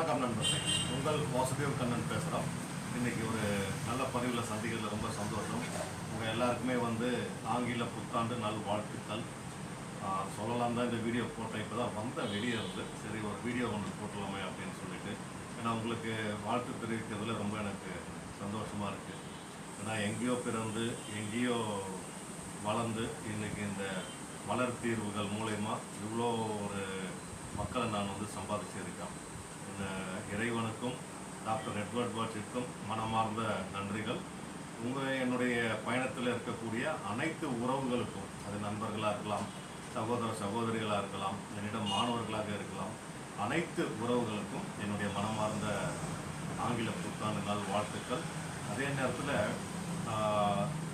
வணக்கம் நண்பர்களே உங்கள் வாசுதேவ் கண்ணன் பேசுகிறோம் இன்றைக்கி ஒரு நல்ல பதிவில் சந்திக்கிறதுல ரொம்ப சந்தோஷம். உங்கள் எல்லாருக்குமே வந்து ஆங்கில புத்தாண்டு நல் வாழ்த்துக்கள். சொல்லலாம் தான் இந்த வீடியோ போட்டேன். இப்போ தான் வந்த வெளியே இருந்து சரி ஒரு வீடியோ ஒன்று போட்டலாமே அப்படின்னு சொல்லிட்டு. ஏன்னா உங்களுக்கு வாழ்த்து தெரிவிக்கிறதுல ரொம்ப எனக்கு சந்தோஷமாக இருக்குது ஏன்னா எங்கேயோ பிறந்து எங்கேயோ வளர்ந்து இன்றைக்கி இந்த வளர்த்தீர்வுகள் தீர்வுகள் மூலயமா இவ்வளோ ஒரு மக்களை நான் வந்து சம்பாதிச்சிருக்கேன். இந்த இறைவனுக்கும் டாக்டர் எட்வர்ட் வாட்சிற்கும் மனமார்ந்த நன்றிகள். உங்கள் என்னுடைய பயணத்தில் இருக்கக்கூடிய அனைத்து உறவுகளுக்கும் அது நண்பர்களாக இருக்கலாம் சகோதர சகோதரிகளாக இருக்கலாம் என்னிடம் மாணவர்களாக இருக்கலாம் அனைத்து உறவுகளுக்கும் என்னுடைய மனமார்ந்த ஆங்கில புத்தாண்டு நாள் வாழ்த்துக்கள். அதே நேரத்தில்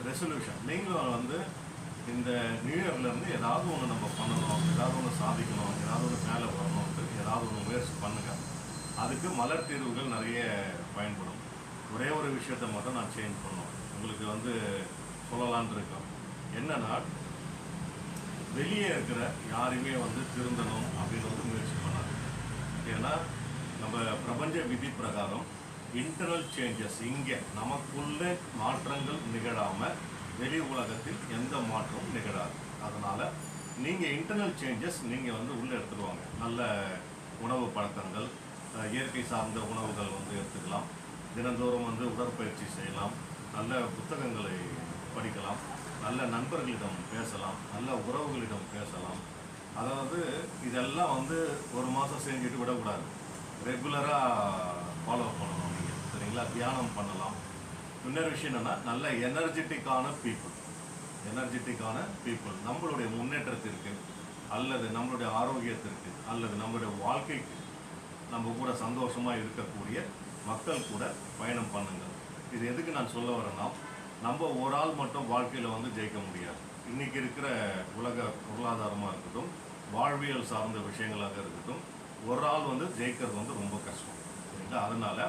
ரெசல்யூஷன் நீங்களும் வந்து இந்த நியூ இயர்லேருந்து ஏதாவது ஒன்று நம்ம பண்ணணும் ஏதாவது ஒன்று சாதிக்கணும் ஏதாவது ஒன்று மேலே வரணும் ஏதாவது ஒன்று முயற்சி பண்ணுங்கள் அதுக்கு மலர் தீர்வுகள் நிறைய பயன்படும். ஒரே ஒரு விஷயத்தை மட்டும் நான் சேஞ்ச் பண்ணோம் உங்களுக்கு வந்து சொல்லலான் இருக்கோம். என்னன்னா வெளியே இருக்கிற யாரையுமே வந்து திருந்தணும் அப்படின்னு வந்து முயற்சி பண்ணாது. ஏன்னா நம்ம பிரபஞ்ச விதி பிரகாரம் இன்டர்னல் சேஞ்சஸ் இங்கே நமக்குள்ளே மாற்றங்கள் நிகழாமல் வெளி உலகத்தில் எந்த மாற்றமும் நிகழாது. அதனால் நீங்கள் இன்டர்னல் சேஞ்சஸ் நீங்கள் வந்து உள்ளே எடுத்துடுவாங்க. நல்ல உணவு பழக்கங்கள் இயற்கை சார்ந்த உணவுகள் வந்து எடுத்துக்கலாம். தினந்தோறும் வந்து உடற்பயிற்சி செய்யலாம். நல்ல புத்தகங்களை படிக்கலாம். நல்ல நண்பர்களிடம் பேசலாம். நல்ல உறவுகளிடம் பேசலாம். அதாவது இதெல்லாம் வந்து ஒரு மாதம் செஞ்சுட்டு விடக்கூடாது. ரெகுலராக ஃபாலோ பண்ணணும் நீங்கள் சரிங்களா? தியானம் பண்ணலாம். இன்னொரு விஷயம் என்னென்னா நல்ல எனர்ஜெட்டிக்கான பீப்புள் எனர்ஜெட்டிக்கான பீப்புள் நம்மளுடைய முன்னேற்றத்திற்கு அல்லது நம்மளுடைய ஆரோக்கியத்திற்கு அல்லது நம்மளுடைய வாழ்க்கைக்கு நம்ம கூட சந்தோஷமாக இருக்கக்கூடிய மக்கள் கூட பயணம் பண்ணுங்கள். இது எதுக்கு நான் சொல்ல வரேன்னா நம்ம ஒரு ஆள் மட்டும் வாழ்க்கையில் வந்து ஜெயிக்க முடியாது. இன்னைக்கு இருக்கிற உலக பொருளாதாரமாக இருக்கட்டும் வாழ்வியல் சார்ந்த விஷயங்களாக இருக்கட்டும் ஒரு ஆள் வந்து ஜெயிக்கிறது வந்து ரொம்ப கஷ்டம். சரிங்களா? அதனால்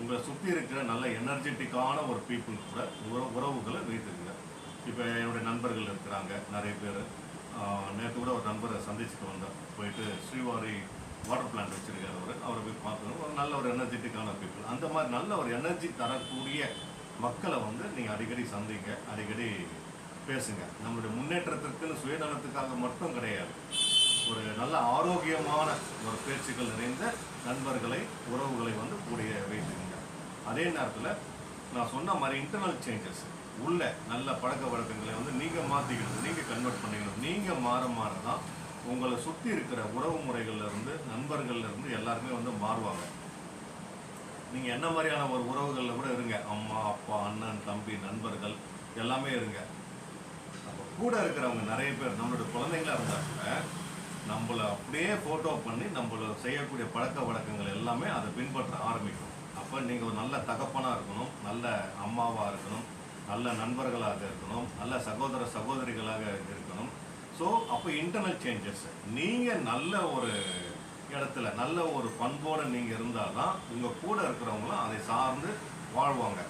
உங்களை சுற்றி இருக்கிற நல்ல எனர்ஜெட்டிக்கான ஒரு பீப்புள் கூட உற உறவுகளை வைத்துக்குங்க. இப்போ என்னுடைய நண்பர்கள் இருக்கிறாங்க நிறைய பேர். நேற்று கூட ஒரு நண்பரை சந்திச்சுட்டு வந்தேன். போயிட்டு ஸ்ரீவாரி வாட்டர் பிளான்ட் வச்சிருக்காரு அவர் அவரை போய் பார்க்கணும். ஒரு நல்ல ஒரு எனர்ஜெட்டிக்கான பீப்புள் அந்த மாதிரி நல்ல ஒரு எனர்ஜி தரக்கூடிய மக்களை வந்து நீங்கள் அடிக்கடி சந்திங்க அடிக்கடி பேசுங்க. நம்மளுடைய முன்னேற்றத்திற்குன்னு சுயநலத்துக்காக மட்டும் கிடையாது. ஒரு நல்ல ஆரோக்கியமான ஒரு பேச்சுக்கள் நிறைந்த நண்பர்களை உறவுகளை வந்து கூடிய வைத்துக்கங்க அதே நேரத்தில் நான் சொன்ன மாதிரி இன்டர்னல் சேஞ்சஸ் உள்ள நல்ல பழக்க வழக்கங்களை வந்து நீங்கள் மாற்றிக்கணும் நீங்கள் கன்வெர்ட் பண்ணிக்கணும். நீங்கள் மாற மாற தான் உங்களை சுற்றி இருக்கிற உறவு முறைகள்ல இருந்து நண்பர்கள்ல இருந்து எல்லாருமே வந்து மாறுவாங்க. நீங்கள் என்ன மாதிரியான ஒரு உறவுகளில் கூட இருங்க. அம்மா அப்பா அண்ணன் தம்பி நண்பர்கள் எல்லாமே இருங்க. அப்போ கூட இருக்கிறவங்க நிறைய பேர் நம்மளோட குழந்தைங்களா இருந்தா கூட நம்மளை அப்படியே ஃபோட்டோ பண்ணி நம்மள செய்யக்கூடிய பழக்க வழக்கங்கள் எல்லாமே அதை பின்பற்ற ஆரம்பிக்கும். அப்போ நீங்கள் ஒரு நல்ல தகப்பனாக இருக்கணும் நல்ல அம்மாவாக இருக்கணும் நல்ல நண்பர்களாக இருக்கணும் நல்ல சகோதர சகோதரிகளாக இருக்கணும். ஸோ அப்போ இன்டர்னல் சேஞ்சஸ் நீங்கள் நல்ல ஒரு இடத்துல நல்ல ஒரு பண்போடு நீங்கள் இருந்தால் தான் உங்கள் கூட இருக்கிறவங்களும் அதை சார்ந்து வாழ்வாங்க.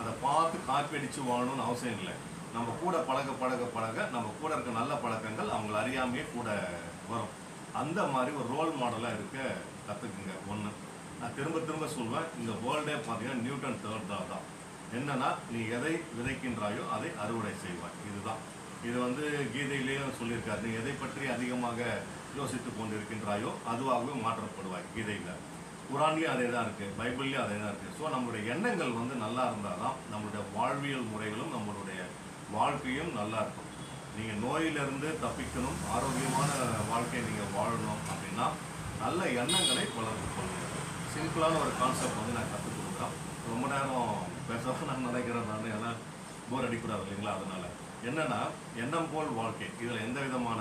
அதை பார்த்து காப்பி அடித்து வாழணும்னு அவசியம் இல்லை. நம்ம கூட பழக பழக பழக நம்ம கூட இருக்க நல்ல பழக்கங்கள் அவங்கள அறியாமையே கூட வரும். அந்த மாதிரி ஒரு ரோல் மாடலாக இருக்க கற்றுக்குங்க ஒன்று நான் திரும்ப திரும்ப சொல்வேன் இந்த வேர்ல்டே பார்த்தீங்கன்னா நியூட்டன் தேர்ட் தான் தான். என்னன்னா நீ எதை விதைக்கின்றாயோ அதை அறுவடை செய்வாய். இதுதான். இது வந்து கீதையிலேயும் சொல்லியிருக்காரு. நீ எதை பற்றி அதிகமாக யோசித்து கொண்டிருக்கின்றாயோ அதுவாகவே மாற்றப்படுவாய் கீதையில். குரான்லேயும் அதே தான் இருக்குது பைபிள்லேயும் அதே தான் இருக்குது ஸோ நம்மளுடைய எண்ணங்கள் வந்து நல்லா இருந்தால் தான் நம்மளுடைய வாழ்வியல் முறைகளும் நம்மளுடைய வாழ்க்கையும் நல்லா இருக்கும். நீங்கள் நோயிலிருந்து தப்பிக்கணும் ஆரோக்கியமான வாழ்க்கையை நீங்கள் வாழணும் அப்படின்னா நல்ல எண்ணங்களை வளர்த்து கொள்ளுங்கள். சிம்பிளான ஒரு கான்செப்ட் வந்து நான் கற்றுக் கொடுக்குறேன். ரொம்ப நேரம் பேச நான் நினைக்கிறேன் நான். ஏன்னா போர் அடிக்கூடாது இல்லைங்களா? அதனால். என்னன்னா எண்ணம் போல் வாழ்க்கை. இதில் எந்த விதமான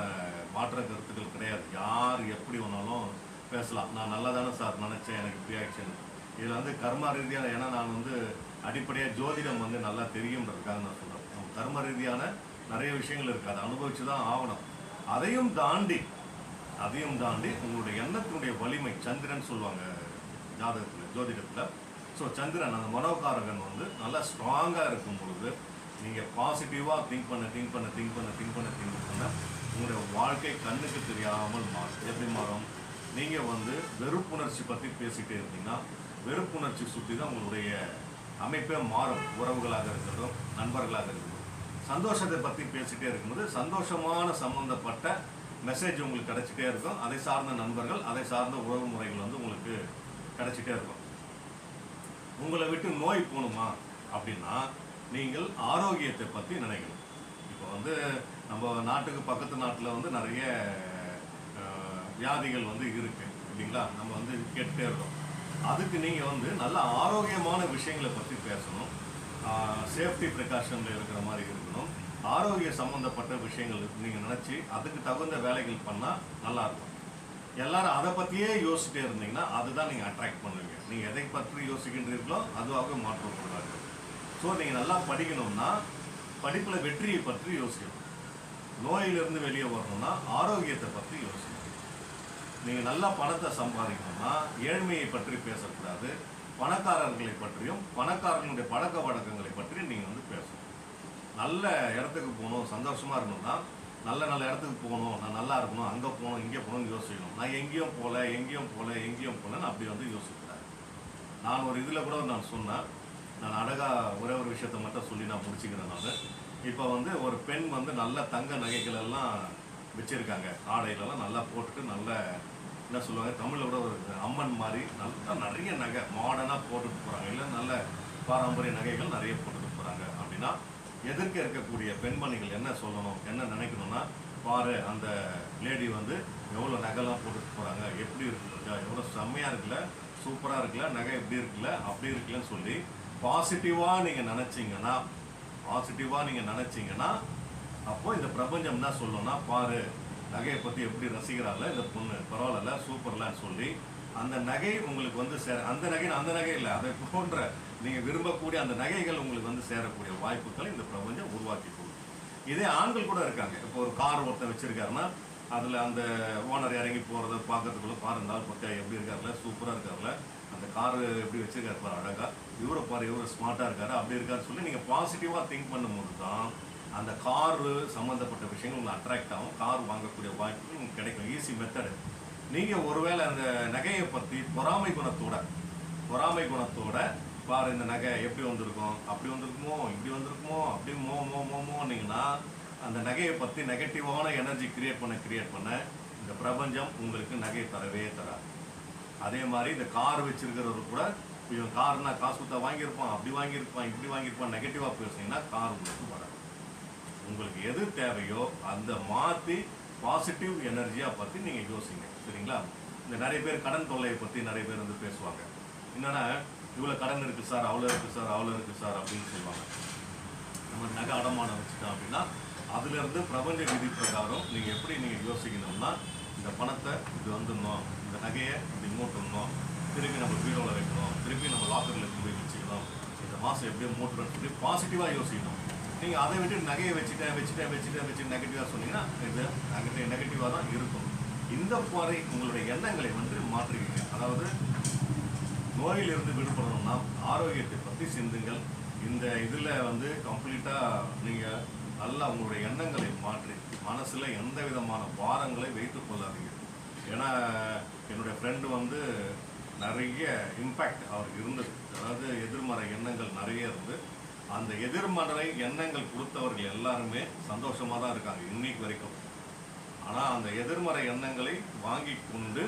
மாற்ற கருத்துக்கள் கிடையாது. யார் எப்படி வேணாலும் பேசலாம். நான் நல்லா தானே சார் நினச்சேன் எனக்கு இப்படி ஆயிடுச்சுன்னு. இதில் வந்து கர்ம ரீதியான ஏன்னா நான் வந்து அடிப்படையாக ஜோதிடம் வந்து நல்லா தெரியும்ன்றதுக்காக நான் சொல்கிறேன் கர்ம ரீதியான நிறைய விஷயங்கள் இருக்காது அனுபவிச்சு தான் ஆகணும். அதையும் தாண்டி அதையும் தாண்டி உங்களுடைய எண்ணத்தினுடைய வலிமை சந்திரன் சொல்லுவாங்க ஜாதகத்தில் ஜோதிடத்தில். ஸோ சந்திரன் அந்த மனோகாரகன் வந்து நல்லா ஸ்ட்ராங்காக இருக்கும் பொழுது நீங்கள் பாசிட்டிவாக திங்க் பண்ண திங்க் பண்ண திங்க் பண்ண திங்க் பண்ண திங்க் பண்ண. உங்களுடைய வாழ்க்கை கண்ணுக்கு தெரியாமல் மாறும். எப்படி மாறும்? நீங்கள் வந்து வெறுப்புணர்ச்சி பற்றி பேசிகிட்டே இருந்தீங்கன்னா வெறுப்புணர்ச்சி சுற்றி தான் உங்களுடைய அமைப்பே மாறும். உறவுகளாக இருக்கட்டும் நண்பர்களாக இருக்கட்டும். சந்தோஷத்தை பற்றி பேசிகிட்டே இருக்கும்போது சந்தோஷமான சம்மந்தப்பட்ட மெசேஜ் உங்களுக்கு கிடச்சிட்டே இருக்கும். அதை சார்ந்த நண்பர்கள் அதை சார்ந்த உறவு முறைகள் வந்து உங்களுக்கு கிடச்சிட்டே இருக்கும். உங்களை விட்டு நோய் போகணுமா அப்படின்னா நீங்கள் ஆரோக்கியத்தை பற்றி நினைக்கணும். இப்போ வந்து நம்ம நாட்டுக்கு பக்கத்து நாட்டில் வந்து நிறைய வியாதிகள் வந்து இருக்கு. இல்லைங்களா? நம்ம வந்து கேட்டுட்டே இருக்கோம். அதுக்கு நீங்கள் வந்து நல்ல ஆரோக்கியமான விஷயங்களை பற்றி பேசணும். சேஃப்டி ப்ரிகாஷனில் இருக்கிற மாதிரி இருக்கணும். ஆரோக்கிய சம்மந்தப்பட்ட விஷயங்கள் நீங்கள் நினச்சி அதுக்கு தகுந்த வேலைகள் பண்ணால் நல்லாயிருக்கும் எல்லாரும் அதை பற்றியே யோசிச்சுட்டே இருந்தீங்கன்னா அதுதான் நீங்கள் அட்ராக்ட் பண்ணுவீங்க. நீங்கள் எதை பற்றி யோசிக்கின்றீர்களோ அதுவாக மாற்றக்கூடாது ஸோ நீங்கள் நல்லா படிக்கணும்னா படிப்பில் வெற்றியை பற்றி யோசிக்கணும். நோயிலிருந்து வெளியே வரணும்னா ஆரோக்கியத்தை பற்றி யோசிக்கணும். நீங்கள் நல்லா பணத்தை சம்பாதிக்கணும்னா ஏழ்மையை பற்றி பேசக்கூடாது. பணக்காரர்களை பற்றியும் பணக்காரர்களுடைய பழக்க வழக்கங்களை பற்றியும் நீங்கள் வந்து பேசணும். நல்ல இடத்துக்கு போகணும் சந்தோஷமாக இருக்கணும்னா நல்ல நல்ல இடத்துக்கு போகணும் நான் நல்லா இருக்கணும் அங்கே போகணும் இங்கே போகணும்னு யோசிக்கணும். நான் எங்கேயும் போகல எங்கேயும் போகல எங்கேயும் போகலன்னு அப்படி வந்து யோசிக்கிறேன் நான் ஒரு இதில் கூட நான் சொன்னேன் நான் அழகாக ஒரே ஒரு விஷயத்த மட்டும் சொல்லி நான் முடிச்சுக்கிறேன் நான். இப்போ வந்து ஒரு பெண் வந்து நல்ல தங்க நகைகள் எல்லாம் வச்சுருக்காங்க. ஆடையிலலாம் நல்லா போட்டுட்டு நல்ல என்ன சொல்லுவாங்க தமிழில் கூட ஒரு அம்மன் மாதிரி நல்லா நிறைய நகை மாடர்னாக போட்டுட்டு போகிறாங்க இல்லை நல்ல பாரம்பரிய நகைகள் நிறைய போட்டுட்டு போகிறாங்க அப்படின்னா எதிர்க்க இருக்கக்கூடிய பெண்மணிகள் என்ன சொல்லணும் என்ன நினைக்கணும்னா பாரு அந்த லேடி வந்து எவ்வளோ நகைலாம் போட்டுட்டு போகிறாங்க எப்படி இருக்கு எவ்வளோ செம்மையாக இருக்குல்ல. சூப்பராக இருக்குல்ல? நகை எப்படி இருக்குல்ல? அப்படி இருக்குல்லன்னு சொல்லி பாசிட்டிவாக நீங்கள் நினச்சிங்கன்னா பாசிட்டிவாக நீங்கள் நினச்சிங்கன்னா அப்போ இந்த பிரபஞ்சம் என்ன சொல்லணும்னா பாரு நகையை பற்றி எப்படி ரசிக்கிறாள் இந்த பொண்ணு பரவாயில்ல சூப்பர்லன்னு சொல்லி அந்த நகை உங்களுக்கு வந்து சேர அந்த நகை அந்த நகை இல்லை அதை போன்ற நீங்கள் விரும்பக்கூடிய அந்த நகைகள் உங்களுக்கு வந்து சேரக்கூடிய வாய்ப்புகளை இந்த பிரபஞ்சம் உருவாக்கி கொடுக்கும். இதே ஆண்கள் கூட இருக்காங்க. இப்போ ஒரு கார் ஒருத்தன் வச்சிருக்காருன்னா அதில் அந்த ஓனர் இறங்கி போகிறத பார்க்கறதுக்குள்ள பாரு இந்த ஆள் பக்கா எப்படி இருக்காருல சூப்பராக இருக்காருல. அந்த கார் எப்படி வச்சுருக்காரு பாரு அழகாக இவரை பாரு இவரு ஸ்மார்ட்டாக இருக்காரு. அப்படி இருக்காரு சொல்லி நீங்கள் பாசிட்டிவாக திங்க் பண்ணும்போது தான் அந்த காரு சம்மந்தப்பட்ட விஷயங்கள் உங்களுக்கு அட்ராக்ட் ஆகும். கார் வாங்கக்கூடிய வாய்ப்பு உங்களுக்கு கிடைக்கும். ஈஸி மெத்தடு நீங்கள் ஒருவேளை அந்த நகையை பற்றி பொறாமை குணத்தோட பொறாமை குணத்தோட பாரு இந்த நகை எப்படி வந்திருக்கும்? அப்படி வந்திருக்குமோ? இப்படி வந்திருக்குமோ? அப்படி மோ மோ மோமோனிங்கன்னா அந்த நகையை பற்றி நெகட்டிவான எனர்ஜி கிரியேட் பண்ண கிரியேட் பண்ண இந்த பிரபஞ்சம் உங்களுக்கு நகை தரவே தராது. அதே மாதிரி இந்த கார் வச்சிருக்கிறவர் கூட இவன் கார்னா காசு கொடுத்தா வாங்கியிருப்பான் அப்படி வாங்கியிருப்பான் இப்படி வாங்கியிருப்பான் நெகட்டிவாக பேசுனீங்கன்னா கார் உங்களுக்கு வராது. உங்களுக்கு எது தேவையோ அந்த மாற்றி பாசிட்டிவ் எனர்ஜியாக பற்றி நீங்கள் யோசிங்க சரிங்களா? இந்த நிறைய பேர் கடன் தொல்லையை பற்றி நிறைய பேர் வந்து பேசுவாங்க. என்னென்னா இவ்வளோ கடன் இருக்குது சார் அவ்வளோ இருக்குது சார் அவ்வளோ இருக்குது சார் அப்படின்னு சொல்லுவாங்க. நம்ம நகை அடமானம் வச்சுட்டோம் அப்படின்னா அதுலேருந்து பிரபஞ்ச விதி பிரகாரம் நீங்கள் எப்படி நீங்கள் யோசிக்கணும்னா இந்த பணத்தை இது வந்துடணும் இந்த நகையை இப்படி மூட்டணும் திருப்பி நம்ம பீரோவில் வைக்கணும் திருப்பி நம்ம லாக்கரில் எடுத்து போய் வச்சுக்கணும். இந்த மாதம் எப்படியோ மூட்டுறோம் சொல்லி பாசிட்டிவாக யோசிக்கணும். நீங்கள் அதை விட்டு நகையை வச்சுட்டேன் வச்சுட்டேன் வச்சுட்டேன் வச்சு நெகட்டிவாக சொன்னீங்கன்னா இது நெகட்டிவ் நெகட்டிவாக தான் இருக்கும். இந்த முறை உங்களுடைய எண்ணங்களை வந்து மாற்றுவீங்க. அதாவது நோயிலிருந்து விடுபடணும்னா ஆரோக்கியத்தை பற்றி சிந்துங்கள். இந்த இதில் வந்து கம்ப்ளீட்டாக நீங்கள் நல்ல உங்களுடைய எண்ணங்களை மாற்றி மனசில் எந்த விதமான பாரங்களை வைத்து கொள்ளாதீங்க ஏன்னா என்னுடைய ஃப்ரெண்டு வந்து நிறைய இம்பேக்ட் அவருக்கு இருந்தது. அதாவது எதிர்மறை எண்ணங்கள் நிறைய இருந்து அந்த எதிர்மறை எண்ணங்கள் கொடுத்தவர்கள் எல்லாருமே சந்தோஷமாக தான் இருக்காங்க இன்னைக்கு வரைக்கும். ஆனால் அந்த எதிர்மறை எண்ணங்களை வாங்கி கொண்டு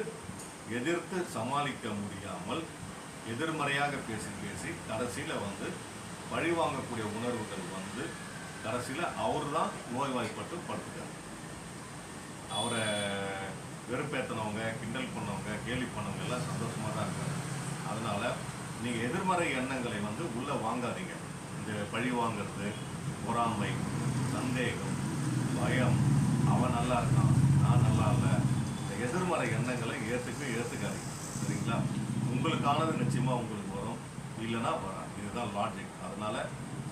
எதிர்த்து சமாளிக்க முடியாமல் எதிர்மறையாக பேசி பேசி கடைசியில் வந்து பழிவாங்கக்கூடிய உணர்வுகள் வந்து கடைசியில் அவர் தான் நோய்வாய்ப்பட்டு படுத்துட்டார். அவரை வெறுப்பேற்றினவங்க கிண்டல் பண்ணவங்க கேலி பண்ணவங்க எல்லாம் சந்தோஷமாக தான் இருக்காங்க. அதனால் நீங்கள் எதிர்மறை எண்ணங்களை வந்து உள்ளே வாங்காதீங்க. இந்த பழி வாங்குறது பொறாமை சந்தேகம் பயம் அவன் நல்லா இருக்கான் நான் நல்லா இல்லை இந்த எதிர்மறை எண்ணங்களை ஏற்றுக்க ஏற்றுக்காதீங்க சரிங்களா? உங்களுக்கானது நிச்சயமாக உங்களுக்கு வரும். இல்லைன்னா வராது. இதுதான் லாஜிக் அதனால்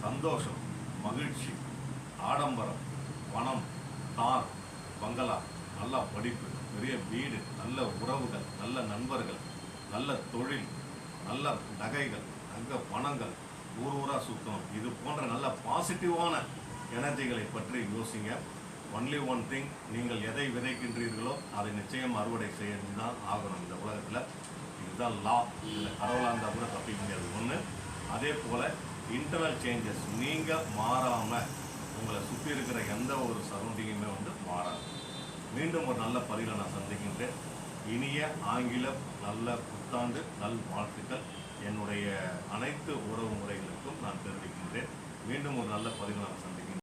சந்தோஷம். மகிழ்ச்சி ஆடம்பரம் பணம் கார் பங்களா நல்ல படிப்பு பெரிய வீடு நல்ல உறவுகள் நல்ல நண்பர்கள் நல்ல தொழில் நல்ல நகைகள் தங்க பணங்கள் ஊர் ஊராக சுத்தம் இது போன்ற நல்ல பாசிட்டிவான எனர்ஜிகளை பற்றி யோசிங்க. ஒன்லி ஒன் திங் நீங்கள் எதை விதைக்கின்றீர்களோ அதை நிச்சயம் அறுவடை செஞ்சு தான் ஆகணும் இந்த உலகத்தில். இதுதான் லா இதில் கடவுளாக இருந்தால் கூட தப்பிக்க முடியாது. ஒன்று அதே போல் இன்டர்னல் சேஞ்சஸ் நீங்கள் மாறாமல் உங்களை சுற்றி இருக்கிற எந்த ஒரு சரௌண்டிங்குமே வந்து மாறாது. மீண்டும் ஒரு நல்ல பதிவில் நான் சந்திக்கின்றேன். இனிய ஆங்கில நல்ல புத்தாண்டு நல் வாழ்த்துக்கள். என்னுடைய அனைத்து உறவு முறைகளுக்கும் நான் தெரிவிக்கின்றேன். மீண்டும் ஒரு நல்ல பதிவில் நான் சந்திக்கின்றேன்.